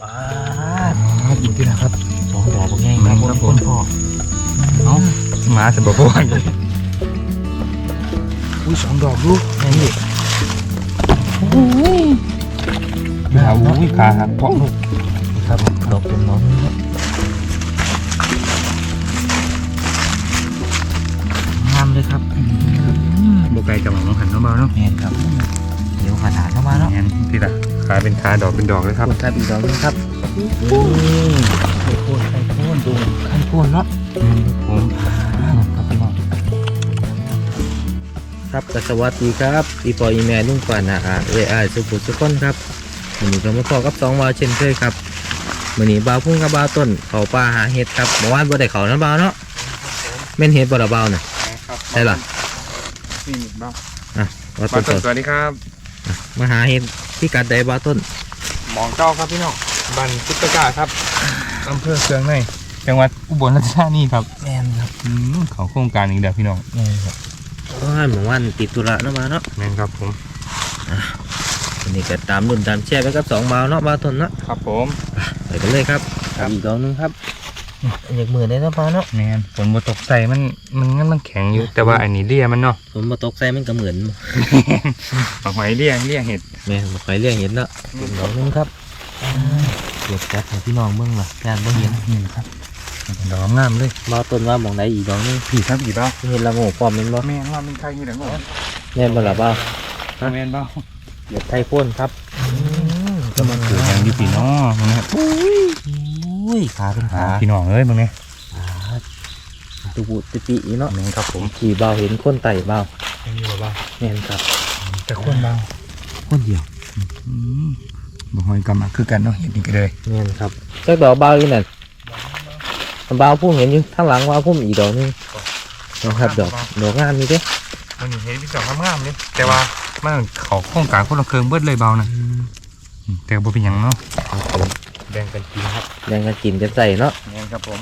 ป้าดอีกทีนะครับสองดอกเป็นไงครับครับผมพ่อเอ้าหมาจะบอกว่าอุ้ยสองดอกลูกนี่หาอุ้ยขาหักเพราะลูกครับดอกเป็นน้องครับงามเลยครับบกไกลจากหมองหันเข้ามาเนาะแมนครับเดี๋ยวขนาดเข้ามาเนาะแอนทีละ ขาเป็นขาดอกเป็นดอกเลยครับครับอีกดอกนึงครับนี่ไข่โคนไข่โคนดูไข่โคนเนาะอืมผมครับพี่น้องครับก็สวัสดีครับอีปออีแม่ลุงปานาอาเอไอายสุขุสุขคนครับวันนี้ก็มาพอกับสองวาวเช่นเคยครับวันนี้บาวพุ่งกับบาวต้นเขาปลาหาเห็ดครับเมื่อวานบ่ได้เขานะบาวเนาะแม่นเห็ดบ่ละบาวน่ะใช่เหรอนี่บ้าอะบาวมาต้นต้นสวัสดีครับมาหาเห็ด ที่กัดใดบาวต้น หมองเจ้าครับพี่น้องบ้านพุทธกาครับอำเภอเชียงในจังหวัดอุบลราชธานีครับแม่นครับอืมเขาโครงการอีกเดียวพี่น้องแม่นครับโอ้ยเมื่อวานติดธุระเนาะบาวเนาะแม่นครับผมวันนี้ก็ตามรุ่นตามแช่ไปกับสองบาวเนาะบาวต้นเนาะครับผมไปกันเลยครับครับอีกดอกหนึงครับ อยากมือได้เนาะบาวเนาะแม่นฝนมาตกใส่มันมันงั้นมันแข็งอยู่ แต่ว่าอันนี้เลี่ยมันเนาะผมมาตกใส่มันก็เหมือนเอาไว้เลี่ยเลี่ยเห็ดแม่มาไปเรียกเห็นเนาะเป็นดอกหนึงครับเก็บจัดให้พี่น้องเบิ่งล่ะงานบ่เห็นนี่นะครับดอกงามเลยบ่ต้นว่าหมองใดอีกดอกหนึงผีครับผีเบ้าเห็นละโง่พร้อมแม่นบ่แม่นว่ามันใครมีแต่งงแม่นบ่ล่ะบ่าวแม่นเบ้าเดี๋ยวไทยพ่นครับก็มันคืออย่างดีพี่น้องนะครับอุ้ ยขาเป็นขาพี่น้องเอ้ยมึงเนี่ยตุบุติปิอีเนาะแม่นครับผมขี่บ่าวเห็นคนไต่บ่าวไม่มีบ่เบ้าแม่นครับแต่คนเบ้าคนเดียวบ่หอยกำมาคือกันเนาะเห็นนี่ก็เลยแม่นครับจักดอกบ่าวอีนั่นบ่าวพุ่มเห็นอยู่ข้างหลังบ่าวพุ่มอีกดอกหนึงนะครับดอกดอกงามนี่เด้มันเห็นพี่สองงามๆเลยแต่ว่ามันเขาโครงการคนละเครื่องเบิดเลยเบานะแต่บ่เป็นหยังเนาะครับผมแบ่งกันกินครับแดงกันกินกันใส่เนาะแม่นครับผม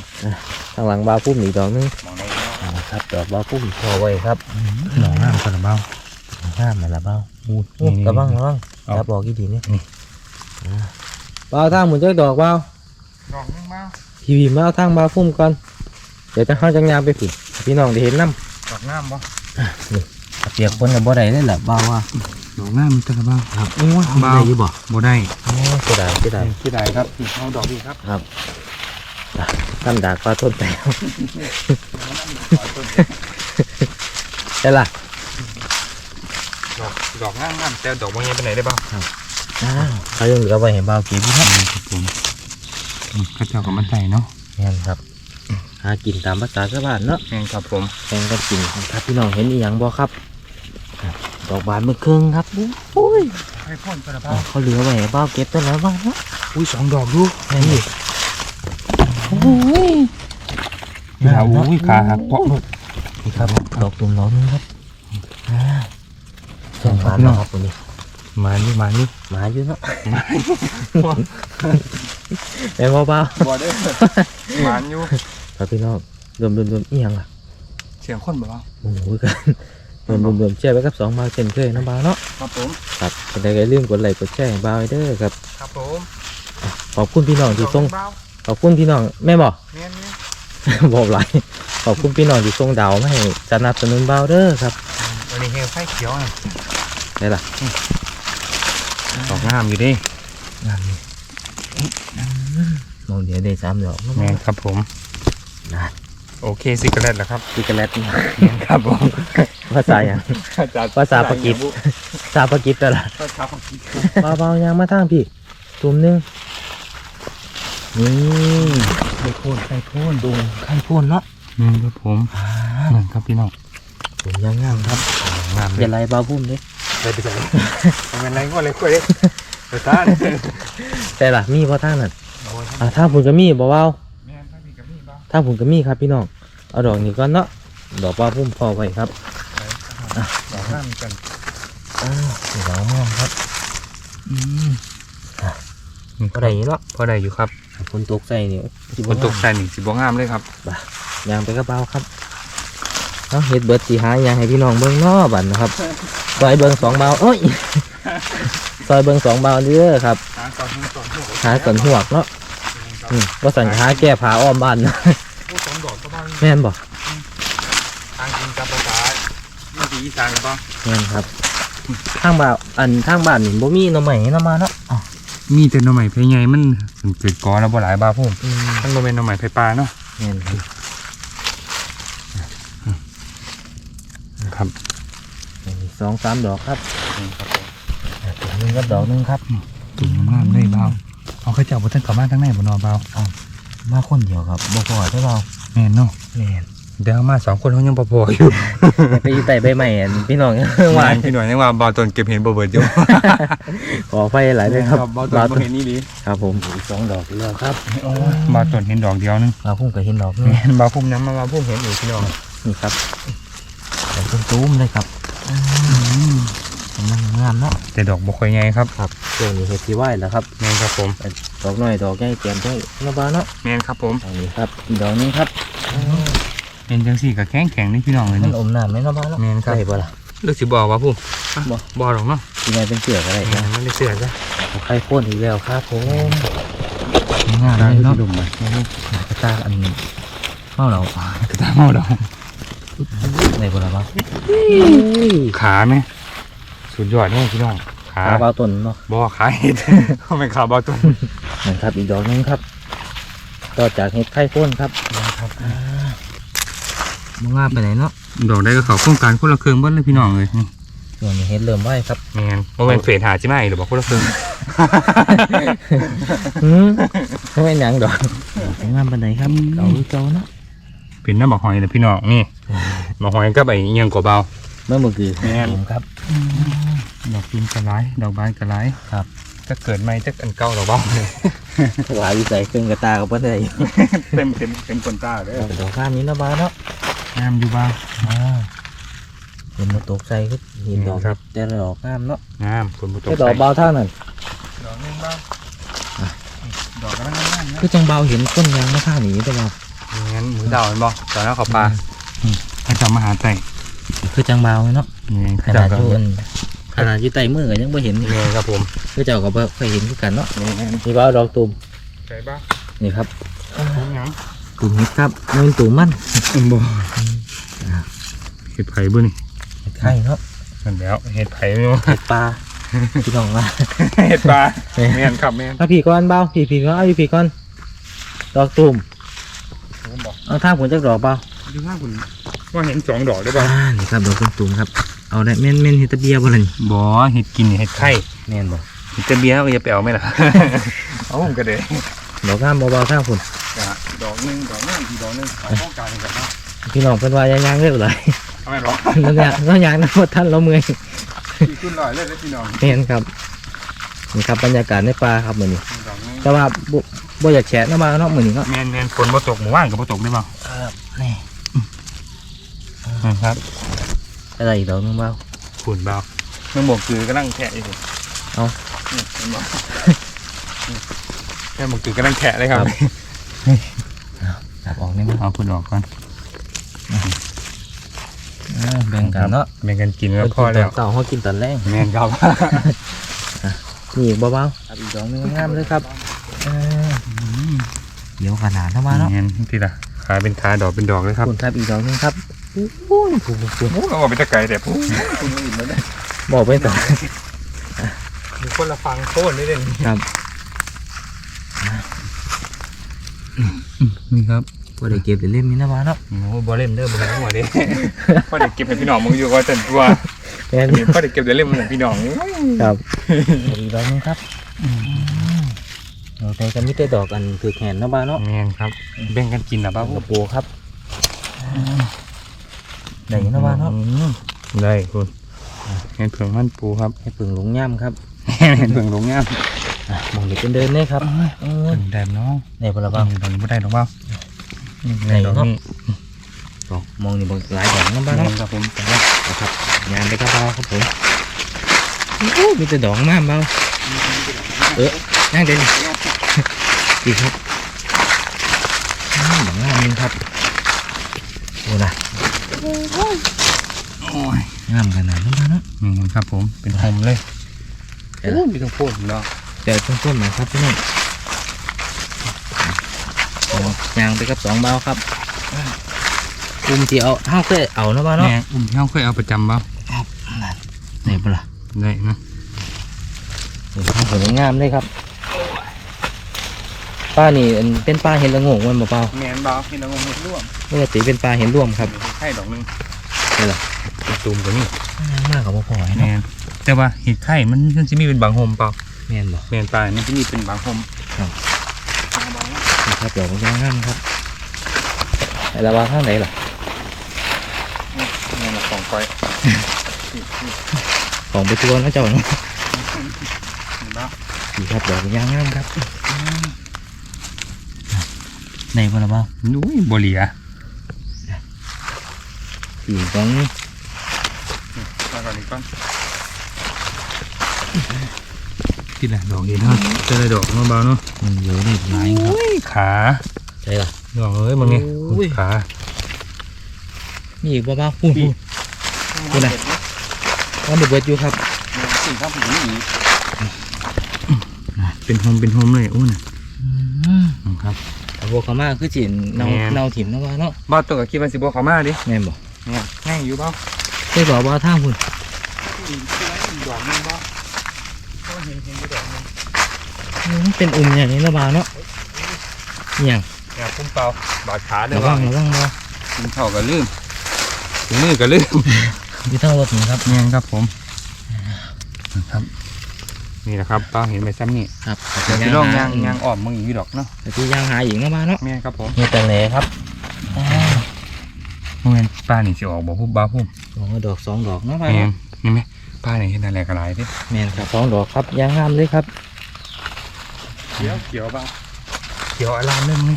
ข้างหลังบ่าวพุ่มอีกดอกหนึงมองได้เนาะอ่าครับดอกบ่าวพุ่มพอไว้ครับหนองงามคนละเบาห้ามมันละเบ้าอู้โอ้ระวังระวังเอาครับบอกกี่ดีเนี่ยนี่อ่าเบ้าทางหมุนจักดอกเบ้าดอกนึงมาพี่พีมาเอาทางบ่าวพุ่มก่อนเดี๋ยวจะเข้าจังยางไปผิดพี่น้องได้เห็นน้ดอกงามบ่ำเปียกคนกับบ่ได้เลยแหละเบ้าว่า ดอกงามมีตะกะเบาครับโอ้ยเบาได้อยู่บ่บ่ได้โอ้ยเสียดายเสียดายที่ใดครับที่เอาดอกนี่ครับครับท่านดากปลาต้นแตวใช่ล่ะดอกดอกงามงามแต่ดอกบ่ยังไปไหนได้บ้างอ้าวเขายังเหลือไว้ให้เบ้าเก็บอยู่ครับครับผมข้าเจ้ากับมันใส่เนาะแม่นครับหากินตามภาษาชาวบ้านเนาะแม่นครับผมแข่งกันกินครับพี่น้องเห็นอีหยังบ่ครับครับ ดอกบานเมื่อครึ่งครับโอ้ยให้พ่นกระอ๋อเขาเหลือไว้ให้เบ้าเก็บต้นแล้วบ้างเนาะอุ้ยสองดอกดูนี่โอ้ยนี่ฮะอุ้ยขาหักเพราะลูกนี่ครับดอกตุ่มน้องนึงครับอ่าส่งบานพี่น้องเนาะครับตัวนี้มานี่มานี่หมาอยู่เนาะแม่เบาบ่ได้หวานอยู่ๆครับพี่น้องรวมรวมรวมอีหยังล่ะเสียงคนบ่ล่ะโอ้โหกัน รวมรวมรวมแชร์ไปกับสองบาทเช่นเคยนะบาวเนาะครับผมครับเป็นใดก็อย่าลืมกดไลค์กดแชร์ให้บาวให้เด้อครับครับผมขอบคุณพี่น้องที่ส่งเบาขอบคุณพี่น้องแม่บอก แม่นนี่บอกหลายขอบคุณพี่น้องที่ส่งดาวมาให้สนับสนุนเบาเด้อครับวันนี้เฮลไฟเขียวน่ะได้ล่ะดอกงามอยู่ดิมองเดี๋ยวได้สามดอกแม่นครับผม นะ โอเคซิกาเลตแล้วครับพิกาเลตครับผมภาษาอย่างภาษาปากีสภาษาปากีสตละภาษาปากีสเบาๆยางมาทางพี่ตุ่มหนึงนี่ไข่โคนไข่โคนตุ่มไข่พ่นเนาะแม่นครับผมนั่นครับพี่น้องตุ่มยางงามครับงามเลอย่ายไล่เบาพุ่มเด้ไปไปใส่เป็นไรก็เลยคุยเลยเดี๋ยวตาแต่ล่ะมีบ่ทางนั้นอ่าทางผุนก็มีบ่เบาแทางผุนก็มีครับพี่น้องเอาดอกนี้ก่อนเนาะดอกเบาพุ่มพอไว้ครับดอกงามกันอ้าวสีดอกม่วงครับอืมก็ได้เนาะพอได้อยู่ครับฝนตกใส่นี่สิฝบ่นตกใส่นี่สิบ่งามเลยครับยางไปกระเป๋าครับเอาเฮ็ดเบิดสีหายางให้พี่น้องเบิ่งเนาะบัดนะครับปล่อยเบิ่งสองเบาเอ้ยซอยเบิงสองบาวเด้อครับหาสอนสอนหัวหาสันหวกเนาะ อืมว่าสันหาแก้ผาอ้อมบ้านนะโอ้สองดอกก็บ้างแม่นบ่ทางกินกับภาษาอีสานอีสานกันบ้างแม่นครับทางบ้านอันทางบ้านนี่บ่มีหน่อไม้นำมาเนาะอ๋อมีแต่หน่อไม้เพยใหญ่มันเกิดกอแล้วบ่หลายบาพุ่มอืมมันบ่แม่นหน่อไม้เพยปลาเนาะแม่นครับครับนี่สองสามดอกครับครับดอกหนึงกับดอกหนึงครับ ตุ่มงามเลยเบา เอาเขาเจ้าบ่ทันเข้ามาทางในบ่เนอเบามาคนเดียวครับบ่พอใช่เปล่าแม่นเนาะแม่นเดี๋ยวมาสองคนเขายังบ่พออยู่ ไปอยู่ใต้ใบไม้อันพี่น้องหวาว่านพี่หน่อยยังว่าเบาตนเก็บเห็นบ่เบิดอยู่ขอไฟหลายเลยครับเบาตนบาวบ่ต้นเห็นนี่ดิครับผมอีกสองดอกแล้วครับเบาตนเห็นดอกเดียวนึงมาพุ่งกับเห็นดอกนึงแม่นเบาพุ่มน้ำมาเบาพุ่มเห็นอยู่พี่น้องนี่ครับดอกตุ้มๆเลยครับมัน งามเนาะแต่ดอกบ่ค่อยใหญ่ครับครับตัวนี้เห็ดที่ไหวแล้วครับแม่นครับผมดอกน้อยดอกใหญ่แก้มด้วยนะบ้าเนาะแม่นครับผมอันนี้ครับอีกดอกหนึงครับเป็นจังซี่ก็แข็งแข็งนี่พี่น้องเลยมันนี่อมน้ำไหมนะบ้าเนาะแม่นครับได้บ่ล่ะเลือกสิบอกว่าพุ่มบ่บ่หรอกเนาะยังไงเป็นเสือกอะไรแม่นะนมันได้เสือจ้ะเอาไข่ข้นอีกแล้วครับผมงามเลยเนาะกระตากอันเมาเรากระตาเมาดอกได้บ่ล่ะบ้าขาไหม สุดยอดเนี่ยพี่น้องขาขาเบาต้นเนาะบ่ขาเห็ด เขาเป็นขาบ่ต้นนั่นครับอีกดอกหนึงครับ ต่อจากเห็ดไข่ข้นครับครับมึงงามไปไหนเนาะดอกได้ก็เขาโครงการคนละเครื่องเบิ้เลยพี่น้องเลยนี่ส่วนนี้เห็ดเริ่มไหวครับแมนโมเป็นเฟสหาใช่ไหมหรือบอกคนละเครื่องอืมไม่เป็นหยังดอกงามไปไหนครับเก่าหรือเก่าเนาะเป็นน้ำบอกหอยเลยพี่น้องนี่บอกหอยก็ไปเอียงกว่าเบา เมื่อเมื่อกี้แม่น ผมครับดอ กพิมกระไรดอกบานกระไรครับ ถ้าเกิดไม่จะอันเก่าหรอเบาหลายวิสัยเครื่องกระตากับเพื่อนได้เต็มเต็มเต็มคนตาเลยดอกข้ามนี้นะบ้าเนาะงามอยู่บ้างอ่าเห็นมาตกใจก็เห็นดอกครับแต่ละดอกงามเนาะงามคนบุตรแค่ดอกเบาเท่านั้นดอกนึงบ้างดอกก็งามนะคือจังเบาเห็นต้นยางมะพร้าวหนีแต่ว่างั้นมือดาวเห็นบ่ตอนนั้นเขาปลาให้จำมาหาไต่คือจังเบาเนาะนี่ขเขานาดจำกัอยู่อัน ขนาดอยู่ใต้มือก็ยังไม่เห็นนี่ครับผมคือเจ้าก็บ่เคยเห็นคือกันเนาะนี่นี่เบาดอกตุ่มใช่ป่ะนี่ครับผมยังตุ่มนิดครับนี่เป็นตุ่มมันบ่เห็ดไผ่บุนี่เห็ดไข่เนาะนั่นแล้วเห็ดไผ่ไม่รู้เห็ดปลาพี่น้องว่าเห็ดปลาแม่แม่นครับแม่นเอาผีก่อนเบาผีผีก่อนเอาผีก่อนดอกตุ่มผมบอกเอาทางผลจากดอกเบาดูว่าคุณว่าเห็นสองดอกได้ป่ะอ่านี่ครับดอกตุ่มๆครับ เอาได้แม่นแม่นเฮดตะเบียบ่ล่ะนี่บ่เห็ดกินเห็ดไข่แม่นบ่เห็ดตะเบียก็อย่าไปเอาไหมล่ะ เอาผมก็ได้ดอกงามเบาๆทางผลดอกนึงดอกนึงอีกดอกนึงเอาป้องกันกันนะพี่น้องเพิ่นว่าย่างๆเรียบร้อยเอาไม่หรอกแล้วเนี่ยแล้วย่างนำบ่ทันเราเมื่อยขึ้นลอยเลยพี่น้องแม่นครับนี่ครับบรรยากาศในป่าครับมื้อนี้ดอกนึงแต่ว่าบ่บ่อยากแฉะนะมาเนาะมื้อนี้เนาะแม่นแม่นฝนบ่ตกหมู่บ้านก็บ่ตกได้ป่ะครับนี่ครับ อะไรอีกดอกหนึงเบาขุนเบาเมื่อหมวกคือกำลังแทะอยู่เอานี่เห็นบ่แม่หมวกคือกำลังแทะเลยครับครับออกนี่มั้งเอาคุณออกก่อนอ่าแบ่งกันเนาะแบ่งกันกินแล้วพอแล้วเต่าเฮากินตอนแรกแม่นครับนี่อีกเบาๆครับอีกดอกหนึงงามเลยครับอ่าเดี๋ยวขนาดเท่ามาเนาะแม่นที่ละขาเป็นขาดอกเป็นดอกเลยครับคุณครับอีกดอกหนึงครับ โอ้ยผูกผูกโอ้เอาไปตะไกรแต่ผู้คุณอิ่มแล้วเนี่ยบอกไปต่อมีคนละฟังโค่นได้เลยครับนี่ครับพอได้เก็บได้เล่มนี้นะวะเนาะโอ้บอลเล่มเด้อบอลเล่มหัวเด้พอเด็กเก็บให้พี่น้องมึงอยู่ก็จันตัวแม่นพอเด็กเก็บเดี๋ยวเล่มมันให้พี่น้องครับอีกดอกหนึงครับเราใช้กันมิเตดอกอันถือแขนเนาะบ้าเนาะแม่นครับแบ่งกันกินนะป้ากระปูครับ ได้เนาะบ้าเนาะได้คุณเห็นเผืองมันปูครับให้ปึงหลงย่ำครับเห็นเผืองลงงามอะมองเด็กเป็นเดินเนี่ยครับเออเผืองแดดเนาะในพลบ้าบ้างดอกนี้ไม่ได้หรอกบ้าไหนดอกเนาะนี้ดอกมองนี่บางหลายดอกเนาะบ้าแม่เนาะนครับผมนะครับงานไปครับเบาครับผมโอ้มีแต่ดอกมากเบาเออนั่งเด่นดีครับอืมดอกงามนึงครับโอ้นะ โอ้ยงามขนาดนั้นเนาะนี่ครับผมเป็นโฮมเลยเดี๋ยวโอ้มีทั้งโพดเนาะเดี๋ยวต้นๆหน่อยครับพี่น้องเอายางไปกับสองเบาครับอุ้มที่เอาห้าวเคยเอาเนาะบ้าเนาะแม่อุ้มที่เขาเคยเอาประจำบ่ไหนปะล่ะได้นะนี่ครับสวยงามเลยครับ ป้านี่อันเป็นปลาเห็นละโงงมันเปล่าแม่นบ่เห็นแล้วงเห็ดร่วมๆปกติเป็นปลาเห็นร่วมครับไข่ดอกหนึงนี่เหรอตูมตัวนี้มากกับพ่อพอแม่นแต่ว่าเห็ดไข่มันมันจะมีเป็นบางโฮมเปล่าแม่นบ่แม่นปลามันจะมีเป็นบางโฮมนี่ครับเดี๋ยวผมจะงามครับไอ้ละว่าข้างไหนล่ะแม่นละของก้อยของไปตัวนะเจ้าเนาะเห็นบ่นี่ครับเดี๋ยวผมจะงามครับ ไหนบ่ละบ้านุ้ยบ่เหลียสี่สองนี้มาก่อนอีกก่อนที่ละดอกเห็นเนาะเจอละดอกมาเบาเนาะมันเยอะเลยหลายครับอุ้ยขาใช่ล่ะดอกเอ้ยมึงนี่โอ้ยขามีอีกบ้าๆพูดพูดนี่นะว่าเดือดเบิดอยู่ครับสิ่งข้าวผีนี่เป็นโฮมเป็นโฮมเลยโอ้น่ะครับ แต่พวกเขามาคือจีนเนาแม่น เนาถิ่มเนาะว่าเนาะบ้าตัวกับคิดว่าสิบ่เขามาดิแม่นบอกเนี่ยง่ายอยู่เปล่าได้บอกว่าทางคุณดอกนึงบ่เห็นเห็นดอกนึงมันเป็นอุ่มอย่างนี้เนาะบาเนาะอหย่างอย่าพุ่มเปล่าบาดขาเด้อระวัว่างระวังเนาะถึงเข่าก็ลืมถึงมือก็ลืม มีทางรถนี่ครับเนี่ยครับผมนะครับ นี่แหละครับป้าเห็นไปซ้ำนี่ครับพี่น้องยางยางอ้อมมึงอีกดอกเนาะแต่ที่ยางหาหญิงเนาะบาเนาะแม่นครับผมมีแต่แหนครับเมื่อป้านี่สิออกบ่พุ่มบ้าพุ่มสองดอกสองดอกเนาะบาแม่นเนาะนี่ไหมป้านี่เห็นอะไรกระไรดิแม่นครับสองดอกครับยางงามเลยครับเขียวเขียวบ้างเขียวอลามเลยมึง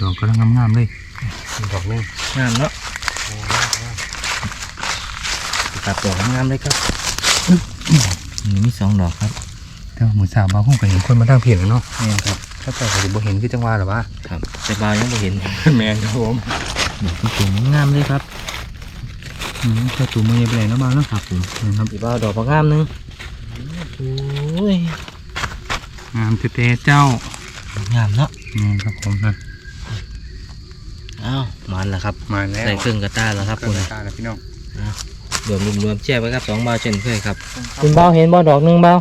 ดอกกำลังงามๆเลยดอกนึงงามเนาะครับดอกงามเลยครับ นี่มีสองดอกครับแต่ว่ามือสาวบ้าพุ่มก็เห็นคนมาทางเพียงแล้วเนาะแม่นครับถ้าเจ้าก็สิบ่เห็นคือจังหวะหรอวะครับแต่บาวยังไม่เห็นแม่นครับผมดอกตุ่มๆงามเลยครับอืมเจ้าตูมือยังไปไหนเนาะบ้าเนาะครับผมนะครับสีบ้าวดอกบางงามหนึงโอ้ยงามเท่ๆเจ้างามเนาะแม่นครับผมนะอ้าวมันแล้วครับมาแล้วใส่เครื่องกระต้าแล้วครับเครื่คุองณตาแล้วพี่น้อง รวมรวมรวมแช่ไว้ครับสองบาวเช่นเคยครับคุณบาวเห็นบ่ดอกหนึ่งบาว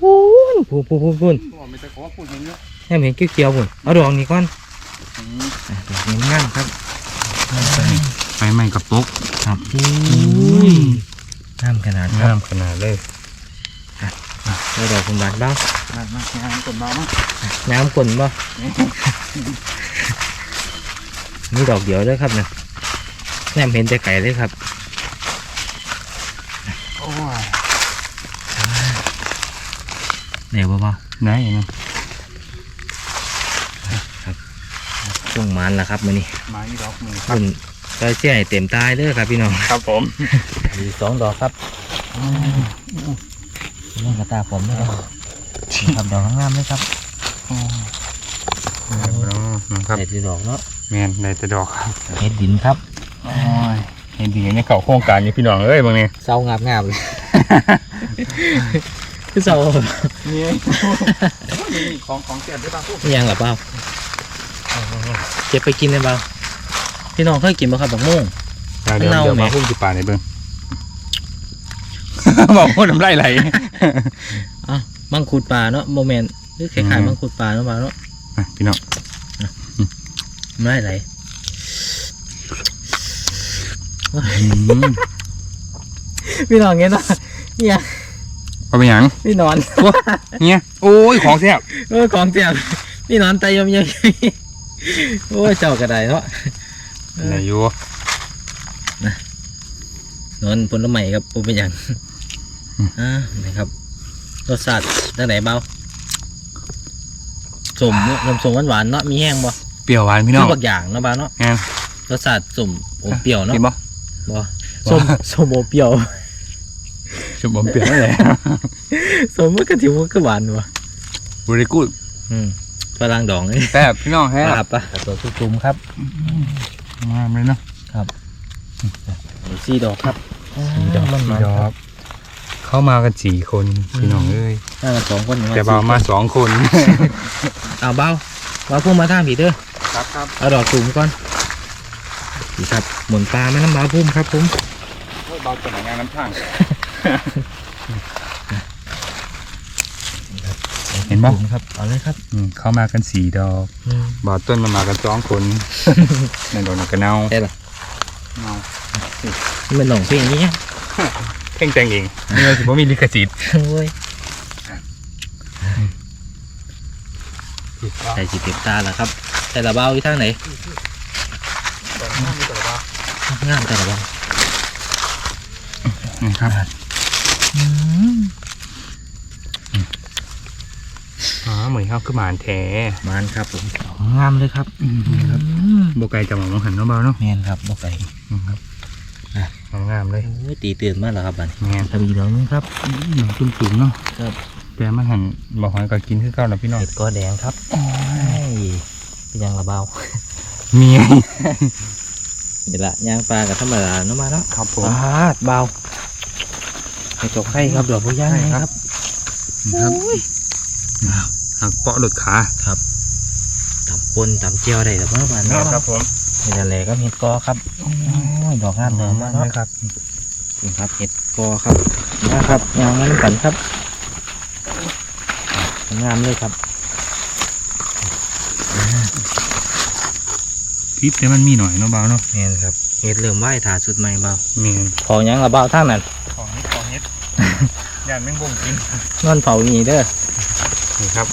โอ้ยพูนพูนพูนพูนผมไม่จะขอพูดเห็นเยอะแค่เห็นเขียวๆพูนเอาดอกนี้ก่อนอะดอกนี้งามครับไฟไหม้กับปุ๊กครับอุ้ยงามขนาดคงารับมขนาดเลยแล้วดอกคุณบาทบ้างงามมากงามกดมามั้งน้ำกลนบ่นี่ดอกเดียวเลยครับนะแนมเห็นแต่ไก่เลยครับ โอ้ย ไหนบ่บ่ไหนอย่างนั้นช่วงมันละครับมื้อนี้มาอีดอกหนึ่งคุณก็เสียให้เต็มตายเด้อครับพี่น้องครับผมมีสองดอกครับนี่กระตาผมนะครับครับดอกงามเลยครับนะครับเห็ดดอกเนาะแมนในแต่ดอกครับเห็ดดินครับโอ้ยเห็นดีในเขาโครงการนี้พี่น้องเอ้ยบางเนี่ยเศร้างามงามเลย คือเศร้านี่ของของเสียบได้ป่ะพวกนี่ยังหรอเปล่าเก็บไปกินได้เปล่าพี่น้องเคยกินบ่ครับบักม่วงเดี๋ยวเน่าเดี๋ยวไหมมาพุ่มจิป่าในเบิ้งบอกพูดน้ำลายไหลอะมังคุดปลาเนาะโมเมนต์หรือคล้ายอืๆมมังคุดปลาเนาะปลาเนาะอะพี่น้องไม่ได้ไหลอืมพี่น้องเงี้ยเนาะเนี่ย เอาไปหยังพี่นอนเนี่ยโอ้ยของเสียบเออของเจ็บพี่นอนไตยมยังโอ้ยเจ้ากระไดเนาะไหนอยู่นอนผลไม้ครับปูเป็นอย่างอ่านะครับรสชาติตั้งไหนเบาสมนมสมหวานๆเนาะมีแห้งบ่เปรี้ยวหวานพี่น้คือองบักอย่างเนาะบ้าเนาะแอนรสชาติสมโอเปรี้ยวเนาะกินบ่บ่สมสมโอเปรี้ยว ชมผมเปรี้ยวนั่นแหละสมมันก็ถือว่าก็หวานว่ะบริกูดอืมฝรั่งดองนี่แซ่บพี่น้องแฮะครับปะตัวจุ่มๆครับงามเลยเนาะสี่ดอกครับสี่ดอกมันสี่มาดอกขเข้ามากันสี่คนพี่น้องเอ้ยน่าจะสองคนแต่เบามาสองคนเอาเบาเบาพุ่มมาทางผีเด้อครับครับเอาดอกสูงก่อนนี่ครับหมุนปลาแม่น้ำเบาพุ่มครับผมเบาตัวไหนงานน้ำทาง เห็นปะครับ เอาเลยครับอืมเข้ามากันสี่ดอกบาต้นมันมากันสองคนในดอกนักกระเนาใช่หรอเนามันเป็นหนองเพลงนี้เนี่ยเพ่งแต่งเองนี่เราถือว่ามีลิขสิทธิ์โอ้ยใส่สีเต็มตาแล้วครับใส่ละเบาอยู่ทางไหนงามแต่ละเบานี่ครับ อ๋อเหมือนเขาคือหมานแท้มานครับผมงามเลยครับนี่ครับโบไกลจะมองหันเนาะเบาเนาะแมนครับบกไก่อืมครับงามๆเลยโอ้ยตีตื่นมากแล้วครับบัดนี้แมนทำอีกแล้วนึงครับหนังจุ่มๆเนาะครับแต่มันหันบอกหอยก็กินคือเก่าแล้วพี่น้องเห็ดกอแดงครับเป็นยังละเบาเมียนี่ละย่างปลากับธรรมดาเนาะมาเนาะครับผปมลาดเบา เห็ดจกไข่ครับดอกบัวย่างใช่นี่คครัรับบครับหักเปาะหลุดขาตำปนตำเจียวได้แต่เมื่อวานคเนาะรับผมเห็ดอะไรก็เห็ดกอครับโอ้ยดอกงามเลยมากเลเนาะยครับนี่ครับเห็ดกอครับนะครับยางนั้นกันครับงามเลยครับพิษแต่มันมีหน่อยเนาะเบาเนาะแมนครับเห็ดเริ่มไหวถาสุดใหม่เบาเมียนของยังละเบาทางนั้น ของเฮ็ดของเฮ็ด ย่านแมงบงกินนอนเผาอย่างนี้เด้อนี่ครับ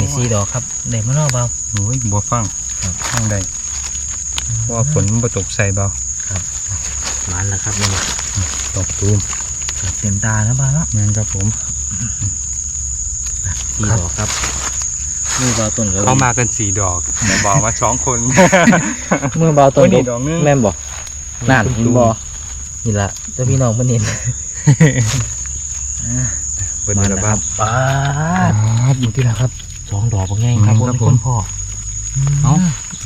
มีสีดอกครับเด็กมะนาวเบาโอ้ยบัวฟังครับข้างใดเพราะว่าฝนมันประตกใส่เบาหวานแล้วครับนี่ตกตูมเต็มตาแล้วบ้าเนาะเมียนครับผมสีดอกครับมือเบาต้นก็เข้ามากันสี่ดอกแต่บอกว่าสองคนมือเบาต้นโอ้ยนี่ดอกนึงแม่นบอกนั่นเห็นบอนี่ละเจ้าพี่น้องเพิ่นเห็น เปิดมาแล้แล้ววคครัรับบป้าดอยู่ที่ละครับสองดอกเป็นไงครับอืมผมครับเป็นผคมนพ่อเอ้า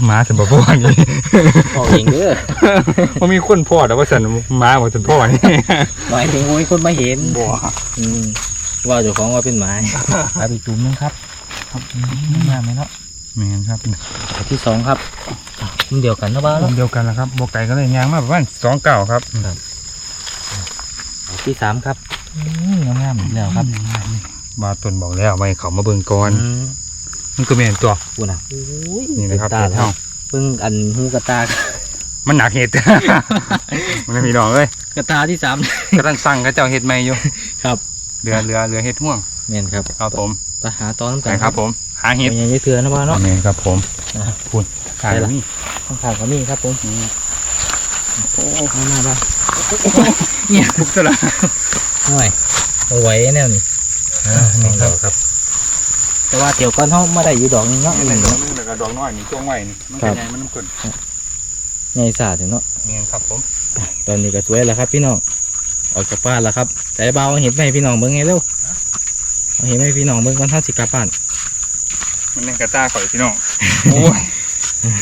หมาสันบอกว่านี่พ่อเองเด้อว่ามีคนพ่อแต่ว่าสันหมาบอกสันพ่อนี่หมายถึงว่ามีคนมาเห็นบัวอืมว่าเจ้าของว่าเป็นหมายเอาไปจุ่มนึงครับ ครับงามไหมเนาะเมียนครับดอกที่สองครับมันเดียวกันเนาะบ้าต้เนาะนเดียวกันแล้วครับบวกไก่ก็เลยยางมาประมาณสองเก่าครับดอกที่สามครับอืม งามๆอีกแล้วครับ มาต้นบอกแล้วไม่เขามาเบิ่งก่อนอืมมันก็แม่นตัวกูน่ะโอ้ยนี่นะครับตาเห็ดเท่าเฮาเพิ่งอันหูกระตา มันหนักเห็ดมันไม่มีดอกเลยกระตาที่สามกำลังสั่งกระเจ้าเห็ดใหม่อยู่ครับเรือเรือเรือเห็ดห่วงแม่นครับครับผมไปหาตอนน้ำไปกันครับผม หาเห็ดเป็นยังไงเถื่อนนะบ้าเนาะแม่นครับผมนะครับคุณขายไปละนี่ข้างทางก็มีครับผมอืมโอ้มามาบ้าปุ๊บซะละ ห่วยเอาไว้แนวนี้อ่านี่นี่ครับ ครับ แต่ว่าเดี๋ยวก่อนเขามาได้อยู่ดอกนึงเนาะนี่เป็นดอกนึงแล้วก็ดอกน้อยนี่จ้วงไว้นี่มันครัเป็นบไงมันน้ำข้นไงสาดเนาะแม่นครับผมตอนนี้ก็สวยแล้วครับ พี่น้องออกจากบ้านแล้วครับแต่เบาเอาเห็นไหมพี่น้องเบิ้งไงเร็วเอาเห็นไหมพี่น้องเบิ้งก่อนท่าสิกลับบ้านมันเป็นกระต้าข่อยพี่น้องโอ้ย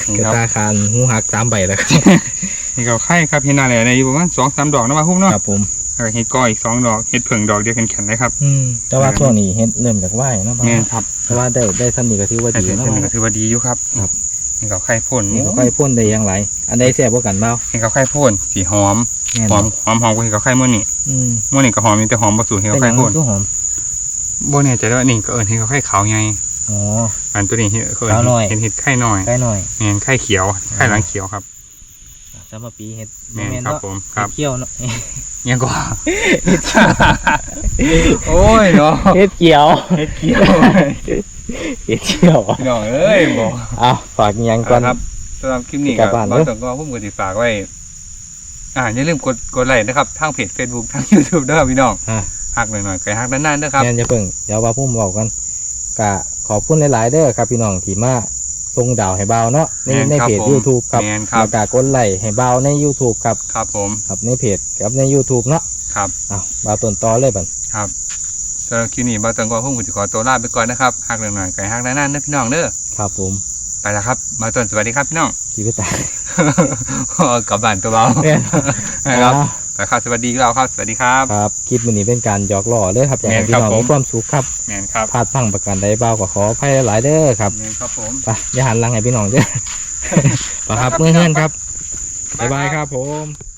นี่กระครับตาคานหูหักสามใบแล้วครับนี่ก็ไข่ครับเห็นอะไรในอยู่ประมาณสองสามดอกนะมาพุ่มเนาะครับผม แล้วก็เห็ดก้อยอีกสองดอกเห็ดเผิงดอกเดียวแข็งๆเลยครับ อืมแต่ว่าช่วงนี้เห็นเริ่มจากไหวเนาะบ้าแม่นครับแต่ว่าได้ได้สันนี่ก็ถือว่าแต่ดีเห็ดเนาะเพิ่งก็ถือว่าดีอยู่ครับครับ นี่ก็ไข่พ่นนี่ก็ค่อยพ่นได้อยังไร อันใดแซ่บกว่ากันเบ้าเห็ดก็ไข่พ่นสีหอมแม่นหอบ่มหอมหอมกว่าเห็ดก็ไข่มื่อนี่อืมมื่อนี่ก็หอมมีแต่หอมผสมเห็ดเป็ก็นหไข่ยังพ่นคือหอมบ่แน่ใจว่านี่ก็เอิญเห็ดก็ไข่ขาวไงอ๋อ อันตัวนี้เห็ดก็เอิญขาวหน่อย เห็ดเห็ดไข่น้อย ใกล้หน่อย แม่นไข่เขียวไข่หลังเขียวครับ สำหรับปีเห็ดแม่นนครับเนาะผมครับเห็ดเขี้ยวเนาะยังก็โอ้ยเนาะเห็ดเกี่ยวเห็ดเขียวเห็ดเกี่ยวพี่น้องเอ้ยบอกเอาฝากอิหยังก่อนครับสำหรับคลิปนี้กลัก็บบ้านบาเด้งอส่วนก็ผมก็สิฝากไว้ อ่าอย่าลืมกดกดไลค์นะครับทางเพจ Facebook ทาง YouTube ด้วยครับพี่น้องอ่าหักหน่อยๆไก่หักนานๆด้วยครับแม่นจะเพิ่งเดี๋ยวว่าพุ่มบอกกันกะขอบคุณหลายๆเด้อครับพี่น้องที่มา ส่งดาวให้เบาเนาะในแม่นในครับเพจ ผม YouTube ครับแม่นครับ แล้วก็กดไลค์ให้เบาใน YouTube ครับครับผมครับในเพจกับใน YouTube เนาะครับอ้าวเบาต้นตอเลยบัดครับสำหรับคลิปนี้บางส่วนก็ผมก็จะขอตัวลาไปก่อนนะครับหักหน่อยๆไก่หักนานๆนะพี่น้องเด้อครับผมไปแล้วครับบางส่วนสวัสดีครับพี่น้องชีวิตตาย กลับบ้านตัวเบาแม่น นะครับ อ่า ไปไปครับ สวัสดีเราครับ สวัสดีครับ ครับคลิปมื้อนี้เป็นการหยอกล้อเด้อครับอยากให้แม่นพี่ครับน้องผมมีความสุขครับแมนครับพลาดพังประกันใดเบาก็ขออภัยหลายๆเด้อครับแมนครับผมไปอย่าหันหลังให้พี่น้องเด้อไปครับเมื่อเฮือนครับบ๊ายบายครับผม